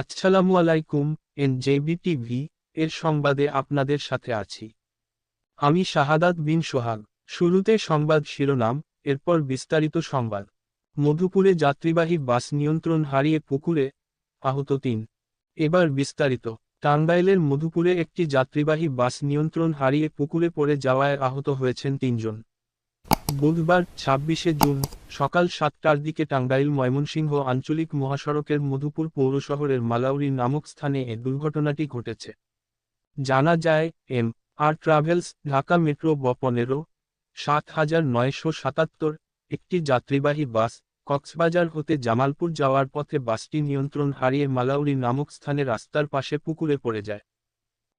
আসসালামু আলাইকুম N TV, এর সংবাদে আপনাদের সাথে আছি। আমি শাহাদাত বিন সোহাগ। শুরুতে সংবাদ শিরোনাম, এরপর বিস্তারিত সংবাদ। মধুপুরে যাত্রীবাহী বাস নিয়ন্ত্রণ হারিয়ে পুকুরে আহত তিন। এবার বিস্তারিত। টাঙ্গাইলের মধুপুরে একটি যাত্রীবাহী বাস নিয়ন্ত্রণ হারিয়ে পুকুরে পড়ে যাওয়ায় আহত হয়েছেন তিনজন। বুধবার ছাব্বিশে জুন সকাল সাতটার দিকে টাঙ্গাইল ময়মনসিংহ আঞ্চলিক মহাসড়কের মধুপুর পৌরশহরের মালাউরি নামক স্থানে এ দুর্ঘটনাটি ঘটেছে। জানা যায়, M R travels, Dhaka metro ব পনেরো, সাত হাজার নয়শো সাতাত্তর, একটি যাত্রীবাহী বাস, কক্সবাজার হতে জামালপুর যাওয়ার পথে বাসটি নিয়ন্ত্রণ হারিয়ে মালাউরি নামক স্থানে রাস্তার পাশে পুকুরে পড়ে যায়।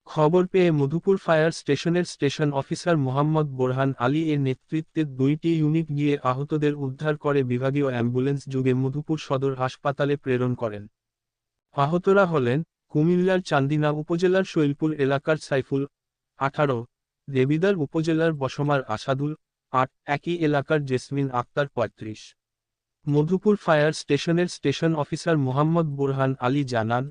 খবর পেয়ে মধুপুর ফায়ার স্টেশনের স্টেশন অফিসার মোহাম্মদ বোরহান আলী এর নেতৃত্বে দুইটি ইউনিট গিয়ে আহতদের উদ্ধার করে বিভাগীয় অ্যাম্বুলেন্স যুগে মধুপুর সদর হাসপাতালে প্রেরণ করেন। আহতরা হলেন কুমিল্লার চান্দিনা উপজেলার শৈলপুর এলাকার সাইফুল আঠারো, দেবিদার উপজেলার বসমার আসাদুল আট, একই এলাকার জেসমিন আক্তার পঁয়ত্রিশ। মধুপুর ফায়ার স্টেশনের স্টেশন অফিসার মোহাম্মদ বোরহান আলী জানান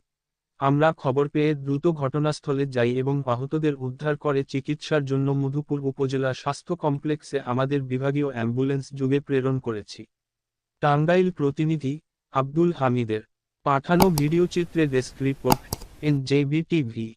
আমরা খবর পেয়ে দ্রুত ঘটনাস্থলে যাই এবং আহতদের উদ্ধার করে চিকিৎসার জন্য মধুপুর উপজেলা স্বাস্থ্য কমপ্লেক্সে আমাদের বিভাগীয় অ্যাম্বুলেন্স যুগে প্রেরণ করেছি। টাঙ্গাইল প্রতিনিধি আব্দুল হামিদের। পাঠানো ভিডিওচিত্রে desk report N JB TV.